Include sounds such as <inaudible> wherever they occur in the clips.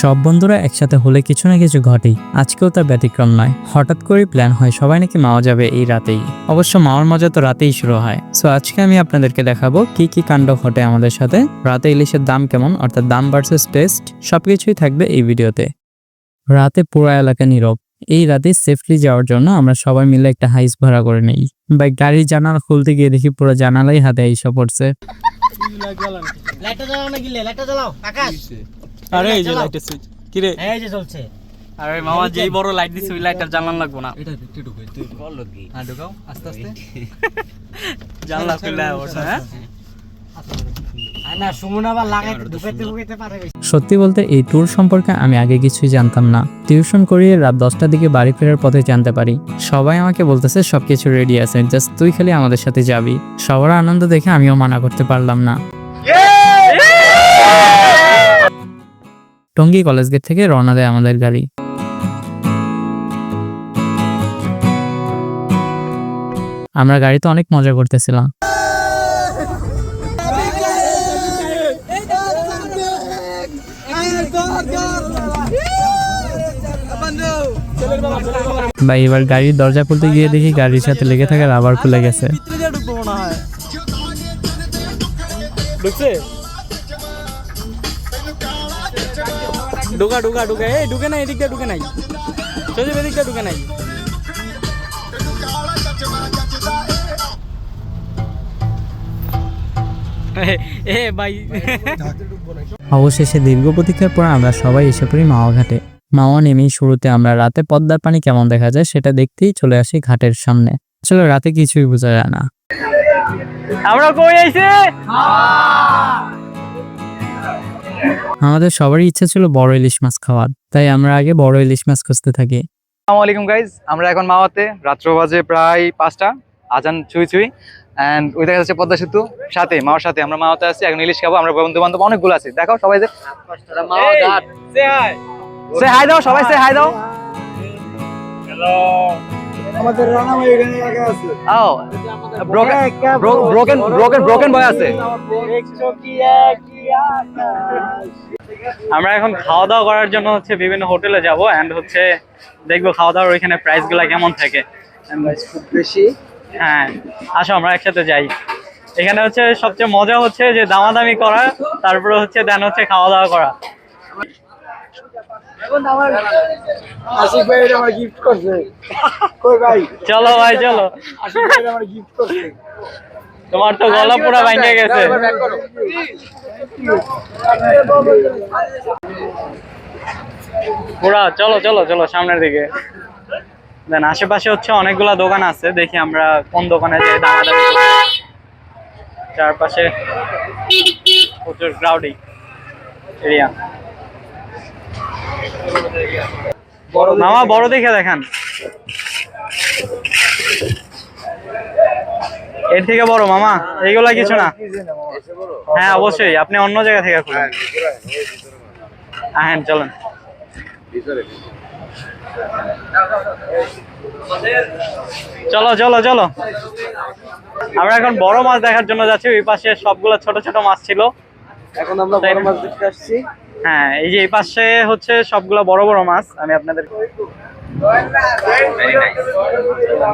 সব বন্ধুরা একসাথে হলে কিছু না কিছু ঘটেই। আজকেও তার ব্যতিক্রম নয়। হঠাৎ করে প্ল্যান হয় সবাই নাকি মাওয়া যাবে এই রাতেই। অবশ্য মাওয়ার মজা তো রাতেই শুরু হয়। সো আজকে আমি আপনাদেরকে দেখাবো কি কি কাণ্ড ঘটে আমাদের সাথে। রাতে ইলিশের দাম কেমন? অর্থাৎ দাম ভার্সেস টেস্ট সবকিছুই থাকবে এই ভিডিওতে। রাতে পুরা এলাকা নীরব। এই রাতে সেফলি যাওয়ার জন্য আমরা সবাই মিলে একটা হাইস ভাড়া করে নেই। ভাই, গাড়ির জানালা খুলতে গিয়ে দেখি পুরো জানালাই হাতে আইসা পড়ছে। আরে এই যে লাইটের সুইচ কি রে এই যে চলছে। আরে মামা যেই বড় লাইট দিছে ওই লাইটটা লাগবো না। হ্যাঁ ঢুকাও আস্তে আস্তে। <laughs> জানলা খুলে বসে হ্যাঁ? পারে সত্যি বলতে এই ট্যুর সম্পর্কে আমি আগে কিছুই জানতাম না। টিউশন করিয়ে রাত দশটার দিকে বাড়ি ফেরার পথে জানতে পারি। সবাই আমাকে বলতেছে সবকিছু রেডি আছে জাস্ট তুই খালি আমাদের সাথে যাবি। সবার আনন্দ দেখে আমিও মানা করতে পারলাম না। টঙ্গী কলেজ গেট থেকে রওনা দেয় আমাদের গাড়ি আমরা গাড়িতে অনেক মজা করতেছিলাম ভাই এবার গাড়ির দরজা খুলতে গিয়ে দেখি গাড়ির সাথে লেগে থাকা রাবার খুলে গেছে মনে হয় ঢুকছে ঢুকা ঢুকা ঢুকা। এই ঢুকে নাই এদিক দিয়ে ঢুকে নাই। সজীব এদিক দিয়ে ঢুকে নাই। এ, এ ভাই। অবশেষে দীর্ঘ প্রতীক্ষার পর আমরা সবাই এসে পড়ি মাওয়া ঘাটে মাওয়া নেমেই শুরুতে আমরা রাতে পদ্মার পানি কেমন দেখা যায় সেটা দেখতেই চলে আসি ঘাটের সামনে। আসলে রাতে কিছুই বোঝা যায় না। আমরা কই আইছে? আমাদের সবারই ইচ্ছা ছিল বড় ইলিশ মাছ খাওয়ার তাই আমরা আগে বড় ইলিশ মাছ খুঁজতে থাকি। আসসালামু আলাইকুম গাইজ আমরা এখন মাওয়াতে রাত্র বাজে প্রায় পাঁচটা আজান ছুঁই ছুঁই অ্যান্ড ওই দেখা যাচ্ছে পদ্মা সেতু সাথে মাওয়ার সাথে আমরা মাওয়াতে আছি এখন ইলিশ খাব আমরা বন্ধু বান্ধব অনেকগুলো আছে। দেখো সবাই যে। সে হাই দাও সবাই সে হাই দাও। সবাই সে হাই দাও ও broken broken broken broken boy আছে। আমরা এখন খাওয়া দাওয়া করার জন্য হচ্ছে বিভিন্ন হোটেলে যাব এন্ড হচ্ছে দেখব খাওয়া দাওয়ার ওইখানে প্রাইসগুলা কেমন থাকে। খুব বেশি। হ্যাঁ আসো আমরা একসাথে যাই। এখানে হচ্ছে সবচেয়ে মজা হচ্ছে যে দামাদামি করা তারপরে হচ্ছে দেন হচ্ছে খাওয়া দাওয়া করা। আশিক ভাই এটা আমার গিফট করছে। কই ভাই? চলো ভাই চলো। আশিক ভাই আমার গিফট করছে। তোমার তো গলা পুরা ভেঙে গেছে। পুরা চলো চলো চলো সামনের দিকে। দেন আশেপাশে হচ্ছে অনেকগুলা দোকান আছে। দেখি আমরা কোন দোকানে যাই দামাদামি। চারপাশে প্রচুর ক্রাউডিং এরিয়া মামা বড় দেখে দেখান। এর থেকে বড় মামা এইগুলা কিছু না। হ্যাঁ অবশ্যই আপনি অন্য জায়গা থেকে খুলুন হ্যাঁ চলেন। চলো চলো চলো। আমরা এখন বড় মাছ দেখার জন্য যাচ্ছি ওই পাশে সবগুলো ছোট ছোট মাছ ছিল। এখন আমরা বড় মাছ দেখতে আসছি। হ্যাঁ এই যে এই পাশে হচ্ছে সবগুলো বড় বড় মাছ আমি আপনাদের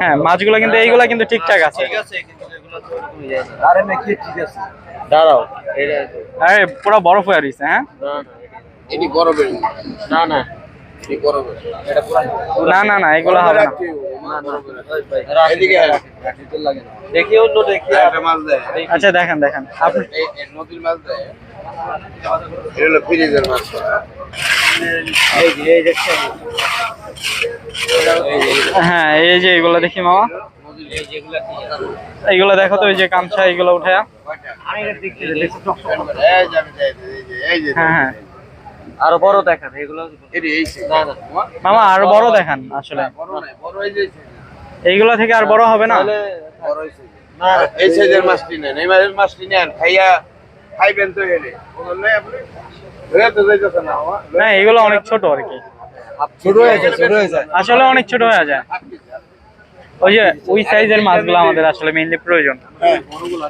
হ্যাঁ মাছগুলো কিন্তু এইগুলা কিন্তু ঠিকঠাক আছে। দাঁড়াও আরে পুরো বরফ হয়ে রয়েছে হ্যাঁ? এটি গরমের না না না না না এগুলো হবে না। এদিকে লাগে দেখি অন্য দেখি। একটা মাছ দেয়। আচ্ছা দেখেন দেখেন। আপনি নদীর মাছ দেয়। এটা হলো ফ্রিজের মাছ এই যে এই হ্যাঁ এই যে এগুলো দেখি মামা। এইগুলো দেখো তো ওই যে কামছা এইগুলো উঠে হ্যাঁ হ্যাঁ। আরও বড় দেখান এগুলো। মামা আরও বড় দেখান আসলে। এইগুলো থেকে আর বড় হবে না? বড় হইছে না এই সাইজের মাছটি নেন এই মাছটি নেন খাইয়া খাইবেন তো এলে বললে আপনি ধরে তো যাইতেছে না আমার না এগুলো অনেক ছোট আর কি। ছোট হয়েছে ছোট হয়েছে আসলে অনেক ছোট হয়ে যায়। ওই যে ওই সাইজের মাছগুলো আমাদের আসলে মেইনলি প্রয়োজন। হ্যাঁ। বড়গুলো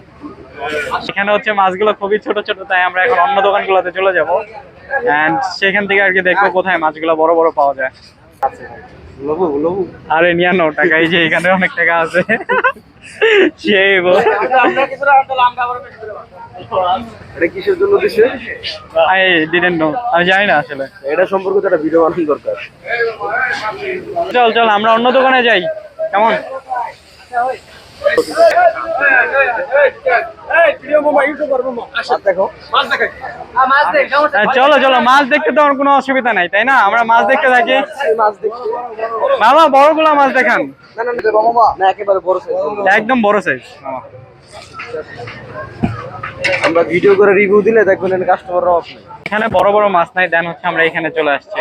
হচ্ছে মাছগুলো খুবই ছোট ছোট তাই আমরা এখন অন্য দোকানগুলোতে চলে যাব। এন্ড সেখান থেকে আর কি দেখব কোথায় মাছগুলো বড় বড় পাওয়া যায়। আরে নিয়ানো টাকা এই যে এখানে অনেক টাকা আছে। সেই এটা কিসের জন্য দিছে? আই ডিডেন্ট নো আমি জানি না আসলে। এটা সম্পর্কে তো একটা ভিডিও বানানো দরকার। চল চল আমরা অন্য দোকানে যাই। কেমন? চলো চলো মাছ দেখতে তো কোনো অসুবিধা নাই তাই না? আমরা মাছ দেখতে থাকি। মাছ দেখান মামা না একেবারে বড় size। একদম বড় সাইজ আমরা ভিডিও করে রিভিউ দিলে দেখবেন কাস্টমাররা অফ এখানে বড় বড় মাছ নাই দেন হচ্ছে আমরা এখানে চলে আসছি।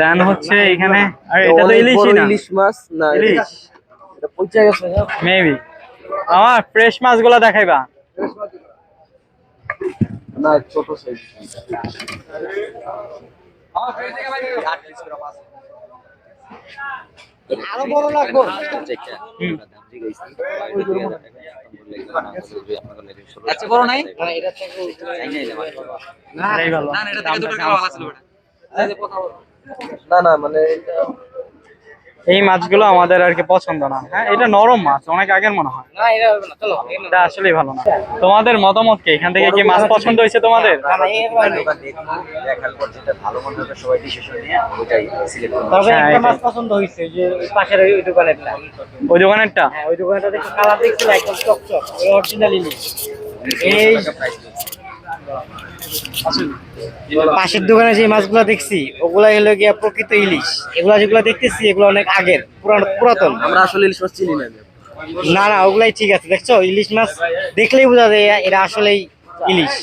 দেন হচ্ছে এখানে আরে এটা তো ইলিশই না। ইলিশ মাছ না ইলিশ। গেছে মেবি আমার ফ্রেশ মাছগুলো দেখাইবা। না ছোট সাইজ আরও বড় লাগবে। আচ্ছা বড় নাই? না না এটা থেকে দুটো টাকা ভালো ছিল না না মানে এটা এই মাছগুলো আমাদের আর কি পছন্দ না। হ্যাঁ এটা নরম মাছ অনেক আগের মনে হয়। না এটা হবে না চলো। এটা আসলেই ভালো না। তোমাদের মতামত কি? এখান থেকে কি মাছ পছন্দ হয়েছে তোমাদের? দেখার পর যেটা ভালো মনে হবে সবাই ডিসিশন নিয়ে ওইটাই সিলেক্ট করবে। তবে হ্যাঁ, একটা এটাই। মাছ পছন্দ হয়েছে যে ওই দোকানেরটা ওই দোকানেরটা? হ্যাঁ ওই দোকানটা দেখে কালার দেখছিল একদম চকচক ওই এই পাশের দোকানে যে মাছগুলো দেখছি ওগুলা হলো গিয়া প্রকৃত ইলিশ। এগুলা যেগুলো দেখতেছি এগুলো অনেক আগের পুরাতন। আমরা আসলে ইলিশ মাছ চিনি না না না ওগুলাই ঠিক আছে দেখছ? ইলিশ মাছ দেখলেই বোঝা যায় এটা আসলেই ইলিশ।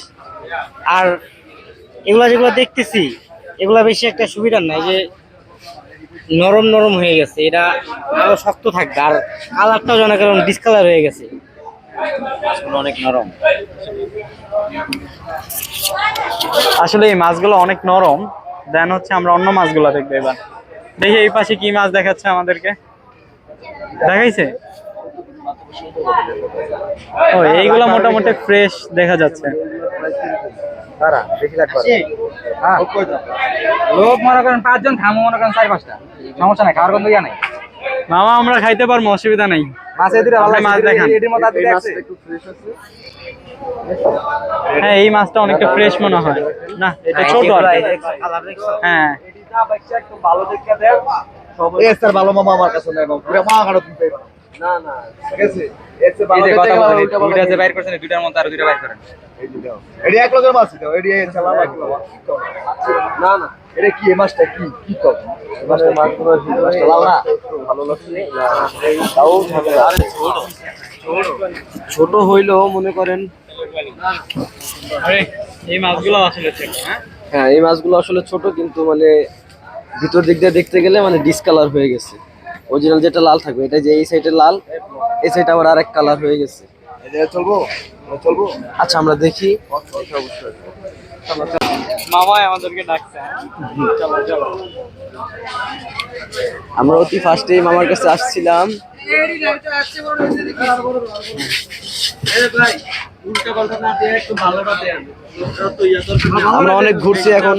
আর এগুলা যেগুলো দেখতেছি এগুলা বেশি একটা সুবিধার নাই যে নরম নরম হয়ে গেছে। এটা আরও শক্ত থাকবে আর কালারটাও যেন কারণ ডিসকালার হয়ে গেছে। অনেক নরম। আসলে এই মাছগুলো অনেক নরম। দেন হচ্ছে আমরা অন্য মাছগুলো দেখব এবার। দেখি এই পাশে কি মাছ দেখাচ্ছে আমাদেরকে। দেখাইছে? ও এইগুলো মোটামুটি ফ্রেশ দেখা যাচ্ছে। হ্যাঁ। লোক মনে করেন পাঁচজন খামো মনে করেন চার পাঁচটা। সমস্যা নাই খাওয়ার কোনো ইয়া নাই। মামা আমরা খাইতে পারব অসুবিধা নেই। মাছ এদিকে ভালো মাছ দেখান। এটির এই আছে একটু ফ্রেশ আছে। হ্যাঁ এই মাছটা অনেকটা ফ্রেশ মনে হয়। না এটা ছোট। আর কি। কালার দেখছ? হ্যাঁ। ভালো দেখে দেখ। এর স্যার ভালো মামা আমার কাছে নাই পুরো মা তুমি না না। ঠিক আছে? এই এই মাছ এই না না। এটা কি এই মাছটা কি? কি কব এই মাছটা না? ভালো লাগছে। তাও ঝামেলা ছোট ছোট হইল মনে করেন আরে এই মাছগুলো আসলে হ্যাঁ? হ্যাঁ এই মাছগুলো আসলে ছোট কিন্তু মানে ভিতর দিক দিয়ে দেখতে গেলে মানে ডিসকালার হয়ে গেছে। অরিজিনাল যেটা লাল থাকবে এটা যে এই সাইডে লাল এই সাইডে আবার আরেক কালার হয়ে গেছে। চলবো? চলবো? আচ্ছা আমরা দেখি। মামাই আমাদেরকে ডাকছে। চলো চলো। আমরা অতি ফার্স্টে মামার কাছে আসছিলাম। আমরা অনেক ঘুরছি এখন।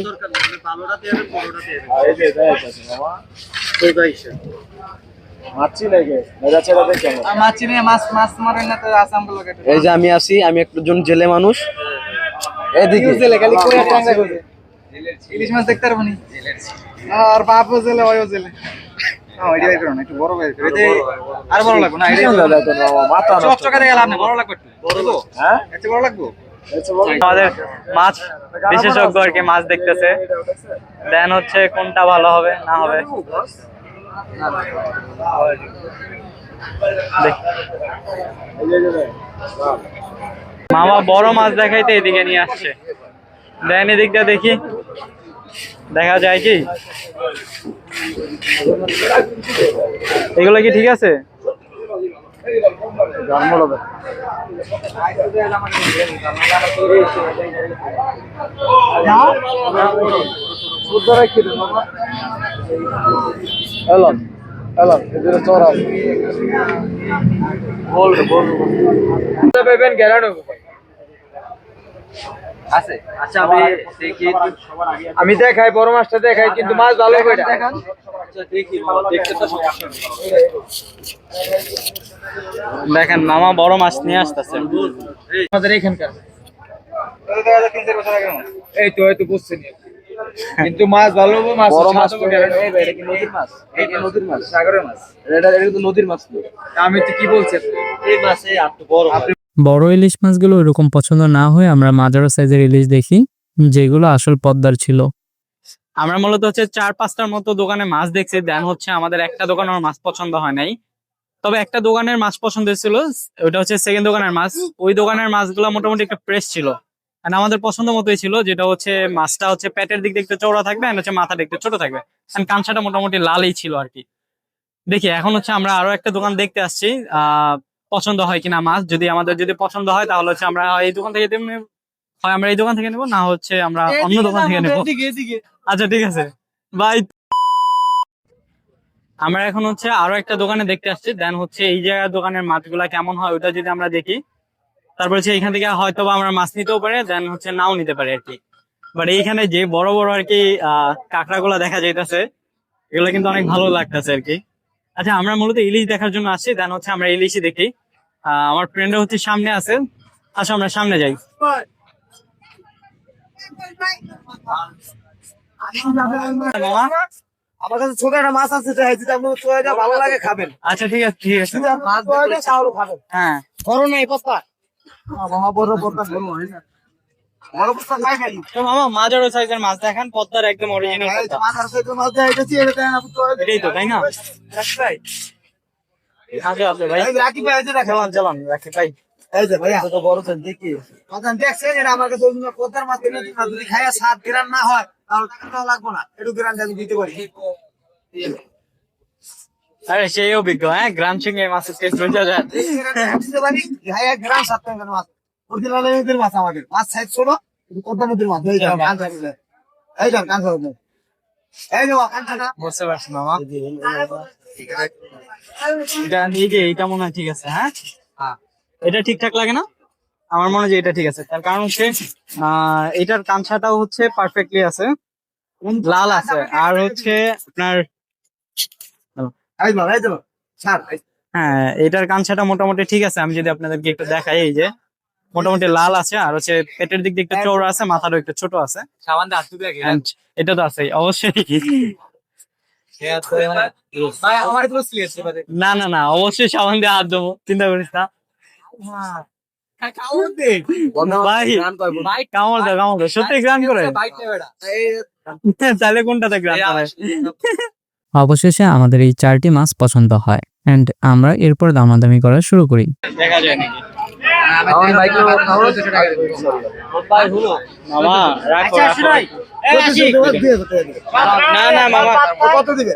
মাছ মাছ মাছ না তো আসাম এই যে আমি আছি আমি একজন জেলে মানুষ। এদিকে। জেলে খালি করে ইলিশ মাছ দেখতে পারব নি? আর বাপও জেলে ওইও জেলে। আর বড় লাগবে না বড় লাগবে। বড় হ্যাঁ? একটু বড় লাগবে? আমাদের মাছ বিশেষজ্ঞ আর কি মাছ দেখতেছে। দেন হচ্ছে কোনটা ভালো হবে না হবে। দেখ। মামা বড় মাছ দেখাইতে এদিকে নিয়ে আসছে। দেন এদিকটা দেখি। দেখা যায় কি? এগুলো কি ঠিক আছে? হ্যালো এদের চড়া বলবে বলবে। পেবেন গ্যারান্টি আছে? আচ্ছা আমি দেখি আমি দেখাই বড় মাছটা দেখাই কিন্তু মাছ ভালো এটা দেখান। আচ্ছা তো দেখেন মামা বড় মাছ নিয়ে আসতেছে। আমাদের এখানকার। এই তো হয়তো বুঝছেন কিন্তু মাছ ভালো হবে মাছ বড় মাছ তো এটা কি নদীর মাছ? এটা নদীর মাছ। সাগরের মাছ। এটা এটা তো নদীর মাছ আমি তো কি বলছি এই মাছে একটু বড় বড় ইলিশ মাছগুলো ওরকম পছন্দ না হয়ে আমরা মাঝারো সাইজের ইলিশ দেখি, যেগুলো আসল পদ্মার ছিল। আমরা মূলত হচ্ছে চার পাঁচটার মতো দোকানে মাছ দেখছি, দেন হচ্ছে আমাদের একটা দোকানে আমার মাছ পছন্দ হয় নাই। তবে একটা দোকানের মাছ পছন্দ ছিল ওটা হচ্ছে সেকেন্ড দোকানের মাছ। ওই দোকানের মাছগুলো মোটামুটি একটা ফ্রেশ ছিল। And আমাদের পছন্দ মতোই ছিল, যেটা হচ্ছে মাছটা হচ্ছে পেটের দিক দেখতে চৌড়া থাকবে আর হচ্ছে মাথা দেখতে ছোট থাকবে। And কাঁচাটা মোটামুটি লালই ছিল আর কি। দেখি, এখন হচ্ছে আমরা আরও একটা দোকান দেখতে আসছি, আহ পছন্দ হয় কিনা মাছ? যদি আমাদের যদি পছন্দ হয় তাহলে হচ্ছে আমরা এই দোকান থেকে হয় আমরা এই দোকান থেকে নেব না হচ্ছে আমরা অন্য দোকান থেকে নেব। আচ্ছা ঠিক আছে। বাই। আমরা এখন হচ্ছে আরও একটা দোকানে দেখতে আসছি। দেন হচ্ছে এই জায়গার দোকানের মাছগুলা কেমন হয় ওটা যদি আমরা দেখি। তারপর হচ্ছে এখান থেকে হয়তো বা আমরা মাছ নিতেও পারি দেন হচ্ছে নাও নিতে পারে আর কি। বাট এইখানে যে বড় বড় আর কি আহ কাঁকড়া গুলা দেখা যাইতেছে এগুলো কিন্তু অনেক ভালো লাগতেছে আর কি। আচ্ছা আমরা মূলত ইলিশ দেখার জন্য আসছি দেন হচ্ছে আমরা ইলিশই দেখি। আমার ফ্রেন্ড হচ্ছে সামনে আছে। আসো আমরা সামনে যাই। আমার কাছে ছোট একটা মাছ আছে ভালো লাগে খাবেন। আচ্ছা ঠিক আছে ঠিক আছে। মাছ খাবেন। হ্যাঁ। পপ্পা মামা বড় হয় সাইজের মাছ দেখেন পদ্মার একদম অরিজিনাল মাছ আছে মাছ এটা এটাই তো তাই না? ভাই। ভাই। রাখি ভাই এই চালান চালান রাখি ভাই। এই যে ভাইয়া। তো বড় সেন দেখি। মাথান দেখছেন এটা আমার কাছে ওই জন্য মাছ কিনে যদি খাইয়া সাত গ্রাম না হয় তাহলে টাকা লাগবে না। একটু গ্রাম আমি দিতে পারি। আরে সেই অভিজ্ঞ হ্যাঁ? গ্রাম সঙ্গে মাছের টেস্ট বোঝা যায় এই গ্রাম সাত মাছ অরিজিনাল নদীর মাছ আমাদের। মাছ সাইজ ছোট কিন্তু নদীর মাছ। এই যান কান এই যান কান এই যাও কান বুঝতে পারছি মামা। এটা এই যে এইটা মনে হয় ঠিক আছে হ্যাঁ? এটা ঠিকঠাক লাগে না? আমার মনে হয় যে এটা ঠিক আছে। তার কারণ হচ্ছে আহ এটার কাঁচাটাও হচ্ছে পারফেক্টলি আছে। লাল আছে। আর হচ্ছে আপনার হ্যাঁ এটার কাঁচাটা মোটামুটি ঠিক আছে। আমি যদি আপনাদেরকে একটু দেখাই এই যে মোটামুটি লাল আছে আর হচ্ছে পেটের দিক দিয়ে একটু চৌড়া আছে মাথারও একটু ছোট আছে। সাবান এটা তো আছে অবশ্যই ভাই আমার তো সিরিয়াস এবারে না না না অবশ্যই সাবান দিয়ে হাত দেবো চিন্তা করিস না। অবশেষে আমাদের এই চারটি মাছ পছন্দ হয় অ্যান্ড আমরা এরপর দামাদামি করা শুরু করি। দেখা যায় নাকি? আমার বাইক রাখো না না মামা। কত দিবে?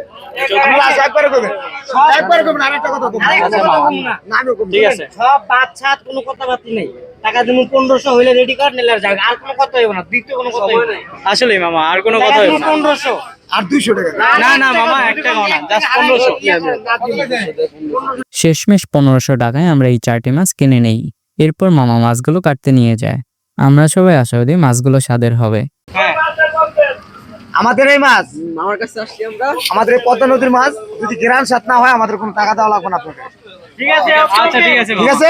ঠিক আছে। সব বাদ কোনো কথাবার্তি নেই। টাকা দিমু পনেরোশো হইলে রেডি কর নিলে আর যাবে আর কোনো কথা হইব না। দ্বিতীয় কোনো কথা হইব না। আসলে মামা আর কোনো কথা হইব না। পনেরোশো। আর দুইশো টাকা না না মামা একটা টাকাও না জাস্ট পনেরোশো। শেষমেশ পনেরোশো টাকায় আমরা এই চারটি মাছ কিনে নেই। এরপর মামা মাছগুলো কাটতে নিয়ে যায়। আমরা সবাই আশাবাদী মাছগুলো স্বাদের হবে। আমাদের এই মাছ। আমার কাছে আসছি আমরা। আমাদের এই পদ্মা নদীর মাছ যদি গ্রাম সাত না হয় আমাদের কোনো টাকা দেওয়া লাগবে না আপনাকে ঠিক আছে আচ্ছা ঠিক আছে ঠিক আছে?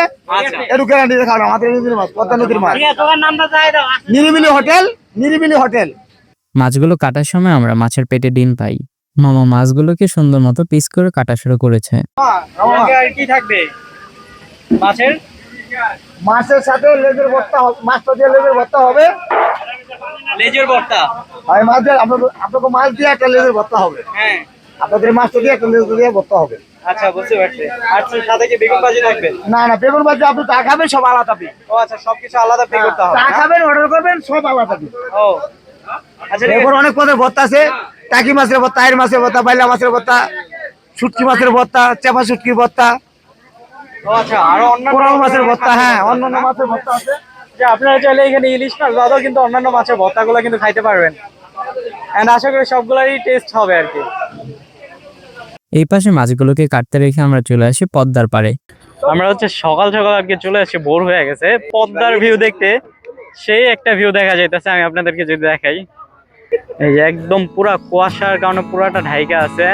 একটু গ্যারান্টি দেখাবেন আমাদের এই নদীর মাছ পদ্মা নদীর মাছ। নিরিবিলি হোটেল নিরিবিলি হোটেল। মাছগুলো কাটার সময় আমরা মাছের পেটে ডিম পাই। মামা মাছগুলোকে সুন্দর মতো পিস করে কাটা শুরু করেছে। আজকে আর কি থাকবে? মাছের? মাছের সাথে লেজের ভর্তা মাছটা দিয়ে লেজের ভর্তা হবে। লেজের ভর্তা আর মাছ দিয়ে আপনাদের আপনাকে মাছ দিয়ে একটা লেজের ভর্তা হবে। হ্যাঁ। আপনাদের মাছটা দিয়ে একটা লেজের দিয়ে ভর্তা হবে। আচ্ছা বুঝতে পারছি। সাথে কি বেগুন ভাজি থাকবে? না না বেগুন ভাজি আপনি খাবেন সব আলাদা পি ও আচ্ছা সবকিছু আলাদা পে করতে হবে চা খাবেন অর্ডার করবেন সব আলাদা পি ও। আচ্ছা অনেক পদের ভর্তা আছে। টাকি মাছের ভর্তা আয়ের মাছের ভর্তা বাইলা মাছের ভর্তা শুটকি মাছের ভর্তা চেপা শুটকির ভর্তা আচ্ছা আরও অন্যান্য কোরাল মাছের ভর্তা হ্যাঁ অন্যান্য মাছের ভর্তা আছে। যে আপনারা চাইলে এখানে ইলিশ মাছ বাদেও কিন্তু অন্যান্য মাছের ভর্তাগুলো কিন্তু খাইতে পারবেন। এন্ড আশা করি সবগুলোরই টেস্ট হবে আর কি। এই পাশে মাছগুলোকে কাটতে রেখে আমরা চলে আসি পদ্মার পাড়ে। আমরা হচ্ছে সকাল সকাল আজকে চলে আসি বোর হয়ে গেছে। পদ্মার ভিউ দেখতে সেই একটা ভিউ দেখা যাইতেছে আমি আপনাদেরকে যদি দেখাই। এই যে একদম পুরা কুয়াশার কারণে পুরাটা ঢাইকা আছে।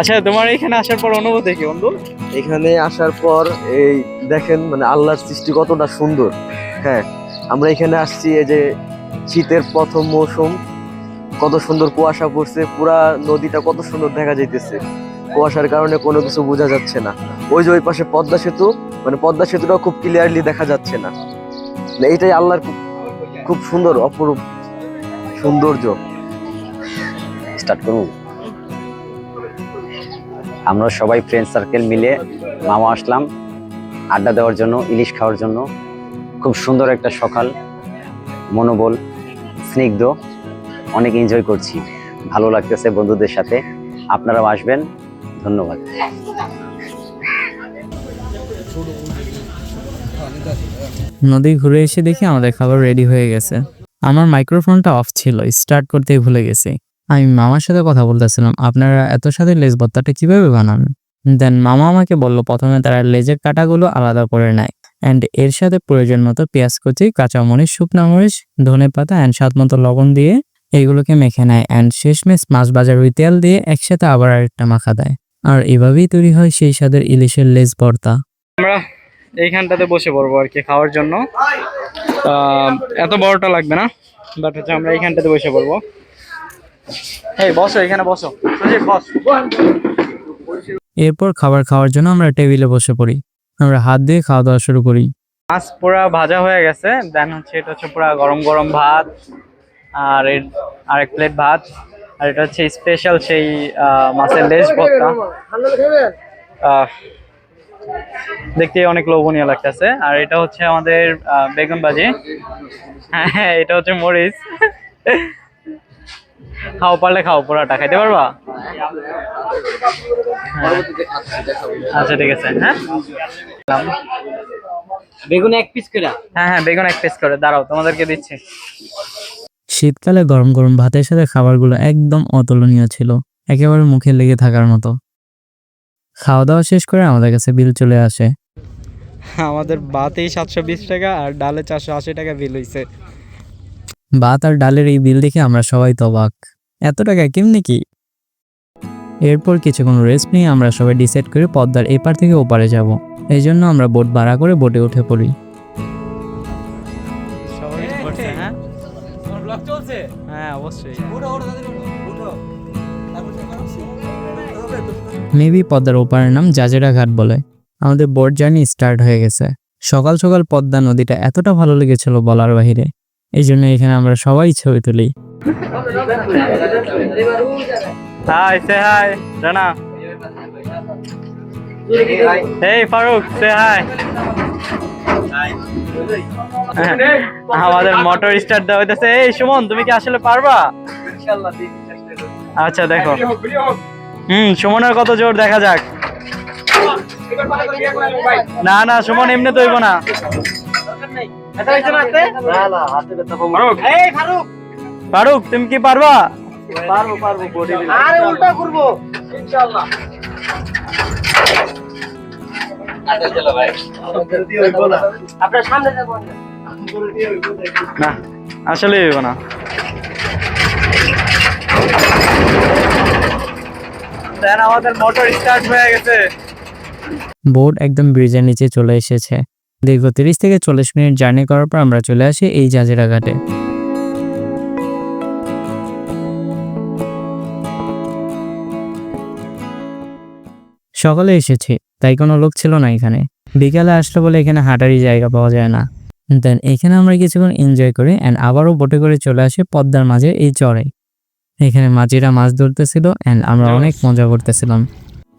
আচ্ছা তোমার এখানে আসার পর অনুভূতি কি, বন্ধু? এখানে আসার পর এই দেখেন মানে আল্লাহর সৃষ্টি কতটা সুন্দর। হ্যাঁ আমরা এখানে আসছি এই যে শীতের প্রথম মৌসুম, কত সুন্দর কুয়াশা পড়ছে, পুরা নদীটা কত সুন্দর দেখা যাইতেছে। কুয়াশার কারণে কোনো কিছু বোঝা যাচ্ছে না। ওই যে ওই পাশে পদ্মা সেতু মানে পদ্মা সেতুটাও খুব ক্লিয়ারলি দেখা যাচ্ছে না। মানে এইটাই আল্লাহর খুব সুন্দর, অপরূপ সৌন্দর্য। স্টার্ট করুন। আমরা সবাই ফ্রেন্ড সার্কেল মিলে মামা আসলাম, আড্ডা দেওয়ার জন্য, ইলিশ খাওয়ার জন্য। খুব সুন্দর একটা সকাল, মনোবল, স্নিগ্ধ, অনেক এনজয় করছি। ভালো লাগতেছে বন্ধুদের সাথে। আপনারাও আসবেন। ধন্যবাদ। নদী ঘুরে এসে দেখি আমাদের খাবার রেডি হয়ে গেছে। আমার মাইক্রোফোনটা অফ ছিল স্টার্ট করতেই ভুলে গেছি। আমি মামার সাথে কথা বলতেছিলাম, আপনারা এত সাথে লেজ ভর্তাটা কীভাবে বানান? দেন মামা আমাকে বলল, প্রথমে তারা লেজের কাটাগুলো আলাদা করে নেয় অ্যান্ড এর সাথে প্রয়োজন মতো পেঁয়াজ কুচি, কাঁচামরিচ, শুকনো মরিচ, ধনে পাতা অ্যান্ড স্বাদ মতো লবণ দিয়ে এইগুলোকে মেখে নেয় অ্যান্ড শেষমেশ মাছ বাজার ওই তেল দিয়ে একসাথে আবার আরেকটা মাখা দেয়। আর এভাবেই তৈরি হয় সেই স্বাদের ইলিশের লেজ ভর্তা আমরা এইখানটাতে বসে পড়ব আর কি খাওয়ার জন্য। এত বড়টা লাগবে না বাট হচ্ছে আমরা এইখানটাতে বসে পড়ব। এই বসো এখানে বসো। এরপর খাবার খাওয়ার জন্য আমরা টেবিলে বসে পড়ি। আমরা হাত দিয়ে খাওয়া দাওয়া শুরু করি। মাছ পুরা ভাজা হয়ে গেছে। দেন হচ্ছে এটা হচ্ছে পুরা গরম গরম ভাত আর এর আরেক প্লেট ভাত আর এটা হচ্ছে স্পেশাল সেই মাছের লেজ ভর্তা। দেখতে অনেক লোভনীয় লাগতেছে। আর এটা হচ্ছে আমাদের বেগুন ভাজি। হ্যাঁ হ্যাঁ এটা হচ্ছে মরিচ। খাও পারলে খাও পুরাটা খাইতে পারবা? হ্যাঁ। আচ্ছা ঠিক আছে হ্যাঁ? বেগুন এক পিস করে। হ্যাঁ হ্যাঁ বেগুন এক পিস করে দাঁড়াও তোমাদেরকে দিচ্ছি। শীতকালে গরম গরম ভাতের সাথে খাবারগুলো একদম অতুলনীয় ছিল একেবারে মুখে লেগে থাকার মতো। খাওয়া দাওয়া শেষ করে আমাদের কাছে বিল চলে আসে। আমাদের বাতেই সাতশো বিশ টাকা আর ডালে চারশো আশি টাকা বিল হয়েছে ভাত আর ডালের এই বিল দেখে আমরা সবাই তবাক। এত টাকা কেমনি কি? এরপর কিছুক্ষণ রেস্ট নিয়ে আমরা সবাই ডিসাইড করে পদ্মার এপার থেকে ওপারে যাব। এই জন্য আমরা বোট ভাড়া করে বোটে উঠে পড়ি। করছে হ্যাঁ মেবি পদ্মার ওপারের নাম জাজেরা ঘাট বলে। আমাদের বোট জার্নি স্টার্ট হয়ে গেছে। সকাল সকাল পদ্মা নদীটা এতটা ভালো লেগেছিল বলার বাহিরে। এই জন্য এখানে আমরা সবাই ছবি তুলি। হাই সে হাই রানা এই ফারুক সে হাই আমাদের মোটর স্টার্ট দেওয়া হইতেছে। এই সুমন তুমি কি আসলে পারবা? আচ্ছা দেখো। হুম সুমনের কত জোর দেখা যাক। না না সুমন এমনি তো হইব না। ফারুক। এই ফারুক তুমি কি পারবা? পারব পারব বডি আরে উল্টা করব। ইনশাআল্লাহ। আপনার সামনে যাব। না। আসলে হইব না। দেন আমাদের মোটর স্টার্ট হয়ে গেছে। বোট একদম ব্রিজের নিচে চলে এসেছে। দীর্ঘ তিরিশ থেকে চল্লিশ মিনিট জার্নি করার পর আমরা চলে আসি এই জাজিরা ঘাটে। সকালে এসেছি তাই কোনো লোক ছিল না এখানে। বিকালে আসলে বলে এখানে হাঁটারই জায়গা পাওয়া যায় না। দেন এখানে আমরা কিছুক্ষণ এনজয় করি অ্যান্ড আবারও বোটে করে চলে আসি পদ্মার মাঝে এই চরে। এখানে মাঝিরা মাছ ধরতেছিল অ্যান্ড আমরা অনেক মজা করতেছিলাম।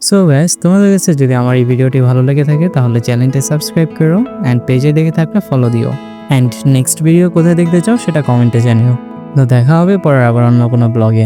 সো ব্যাস তোমাদের কাছে যদি আমার এই ভিডিওটি ভালো লেগে থাকে তাহলে চ্যানেলটি সাবস্ক্রাইব করো অ্যান্ড পেজে দেখে থাকলে ফলো দিও। অ্যান্ড নেক্সট ভিডিও কোথায় দেখতে চাও সেটা কমেন্টে জানিও। তো দেখা হবে পরে আবার অন্য কোনো ব্লগে